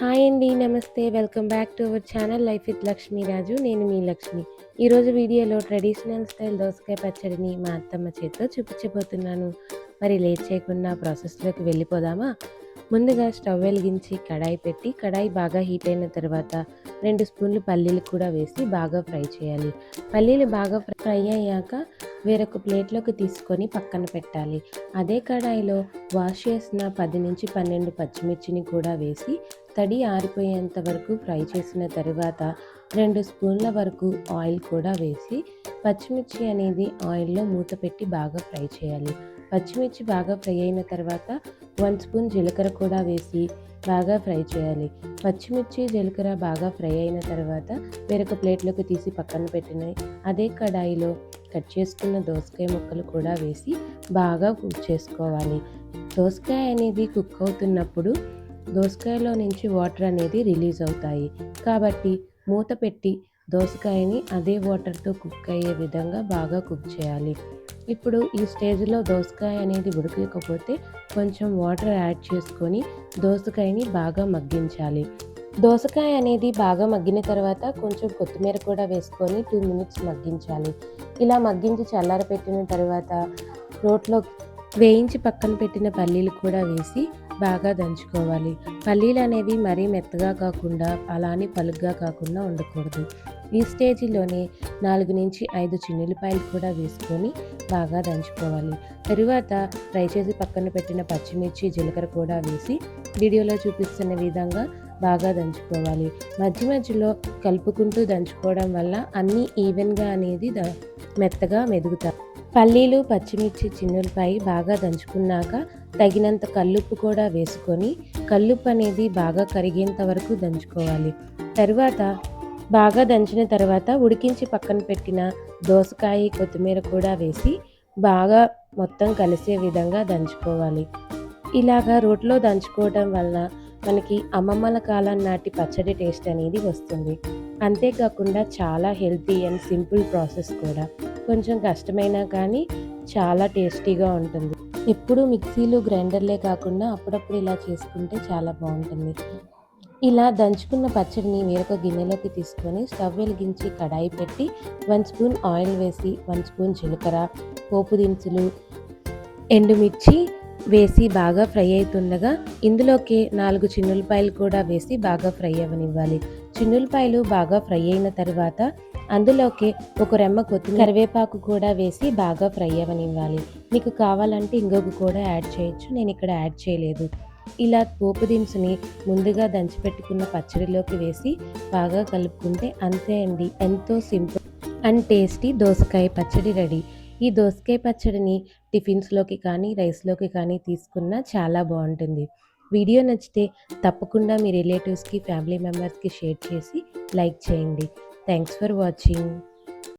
Hi అండి నమస్తే. Welcome back to our channel life with Lakshmiraju నేను మీ లక్ష్మి. ఈరోజు వీడియోలో ట్రెడిషనల్ స్టైల్ దోసకాయ పచ్చడిని మా అత్తమ్మ చేతితో చూపించబోతున్నాను. మరి లేట్ చేయకుండా ప్రాసెస్లోకి వెళ్ళిపోదామా? ముందుగా స్టవ్ వెలిగించి కడాయి పెట్టి కడాయి బాగా హీట్ అయిన తర్వాత రెండు స్పూన్లు పల్లీలు కూడా వేసి బాగా ఫ్రై చేయాలి. పల్లీలు బాగా ఫ్రై అయ్యాక వేరొక ప్లేట్లోకి తీసుకొని పక్కన పెట్టాలి. అదే కడాయిలో వాష్ చేసిన పది నుంచి పన్నెండు పచ్చిమిర్చిని కూడా వేసి తడి ఆరిపోయేంత వరకు ఫ్రై చేసిన తర్వాత రెండు స్పూన్ల వరకు ఆయిల్ కూడా వేసి పచ్చిమిర్చి అనేది ఆయిల్లో మూత పెట్టి బాగా ఫ్రై చేయాలి. పచ్చిమిర్చి బాగా ఫ్రై అయిన తర్వాత వన్ స్పూన్ జీలకర్ర కూడా వేసి బాగా ఫ్రై చేయాలి. పచ్చిమిర్చి జీలకర్ర బాగా ఫ్రై అయిన తర్వాత వేరొక ప్లేట్లోకి తీసి పక్కన పెట్టినాయి అదే కడాయిలో కట్ చేసుకున్న దోసకాయ ముక్కలు కూడా వేసి బాగా కుక్ చేసుకోవాలి. దోసకాయ అనేది కుక్ అవుతున్నప్పుడు దోసకాయలో నుంచి వాటర్ అనేది రిలీజ్ అవుతాయి. కాబట్టి మూత పెట్టి దోసకాయని అదే వాటర్తో కుక్ అయ్యే విధంగా బాగా కుక్ చేయాలి. ఇప్పుడు ఈ స్టేజ్లో దోసకాయ అనేది ఉడకకపోతే కొంచెం వాటర్ యాడ్ చేసుకొని దోసకాయని బాగా మగ్గించాలి. దోసకాయ అనేది బాగా మగ్గిన తర్వాత కొంచెం కొత్తిమీర కూడా వేసుకొని టూ మినిట్స్ మగ్గించాలి. ఇలా మగ్గించి చల్లారపెట్టిన తర్వాత రోట్లో వేయించి పక్కన పెట్టిన పల్లీలు కూడా వేసి బాగా దంచుకోవాలి. పల్లీలు అనేవి మరీ మెత్తగా కాకుండా అలానే పలుగ్గా కాకుండా ఉండకూడదు. ఈ స్టేజిలోనే నాలుగు నుంచి ఐదు చిన్నులపాయలు కూడా వేసుకొని బాగా దంచుకోవాలి. తరువాత ఫ్రై చేసి పక్కన పెట్టిన పచ్చిమిర్చి జీలకర్ర కూడా వేసి వీడియోలో చూపిస్తున్న విధంగా బాగా దంచుకోవాలి. మధ్య మధ్యలో కలుపుకుంటూ దంచుకోవడం వల్ల అన్నీ ఈవెన్గా అనేది ద మెత్తగా మెదుగుతాయి. పల్లీలు పచ్చిమిర్చి చిన్నులపై బాగా దంచుకున్నాక తగినంత కల్లుప్పు కూడా వేసుకొని కల్లుప్పు అనేది బాగా కరిగేంత వరకు దంచుకోవాలి. తర్వాత బాగా దంచిన తర్వాత ఉడికించి పక్కన పెట్టిన దోసకాయ కొత్తిమీర కూడా వేసి బాగా మొత్తం కలిసే విధంగా దంచుకోవాలి. ఇలాగా రోట్లో దంచుకోవడం వలన మనకి అమ్మమ్మల కాలం నాటి పచ్చడి టేస్ట్ అనేది వస్తుంది. అంతేకాకుండా చాలా హెల్తీ అండ్ సింపుల్ ప్రాసెస్ కూడా. కొంచెం కష్టమైనా కానీ చాలా టేస్టీగా ఉంటుంది. ఎప్పుడు మిక్సీలు గ్రైండర్లే కాకుండా అప్పుడప్పుడు ఇలా చేసుకుంటే చాలా బాగుంటుంది. ఇలా దంచుకున్న పచ్చడిని వేరొక గిన్నెలోకి తీసుకొని స్టవ్ వెలిగించి కడాయి పెట్టి వన్ స్పూన్ ఆయిల్ వేసి వన్ స్పూన్ జీలకర్ర పోపు దినుసులు ఎండుమిర్చి వేసి బాగా ఫ్రై అవుతుండగా ఇందులోకి నాలుగు చిన్నులపాయలు కూడా వేసి బాగా ఫ్రై అవ్వనివ్వాలి. చిన్నులపాయలు బాగా ఫ్రై అయిన తర్వాత అందులోకి ఒక రెమ్మ కొత్తిమీర కరివేపాకు కూడా వేసి బాగా ఫ్రై అవ్వనివ్వాలి. మీకు కావాలంటే ఇంకొక కూడా యాడ్ చేయొచ్చు నేను ఇక్కడ యాడ్ చేయలేదు. ఇలా పోపు దినుసుని ముందుగా దంచిపెట్టుకున్న పచ్చడిలోకి వేసి బాగా కలుపుకుంటే అంతే అండి ఎంతో సింపుల్ అండ్ టేస్టీ దోసకాయ పచ్చడి రెడీ. ఈ దోసకాయ పచ్చడిని టిఫిన్స్లోకి కానీ రైస్లోకి కానీ తీసుకున్నా చాలా బాగుంటుంది. వీడియో నచ్చితే తప్పకుండా మీ రిలేటివ్స్కి ఫ్యామిలీ మెంబర్స్కి షేర్ చేసి లైక్ చేయండి. Thanks for watching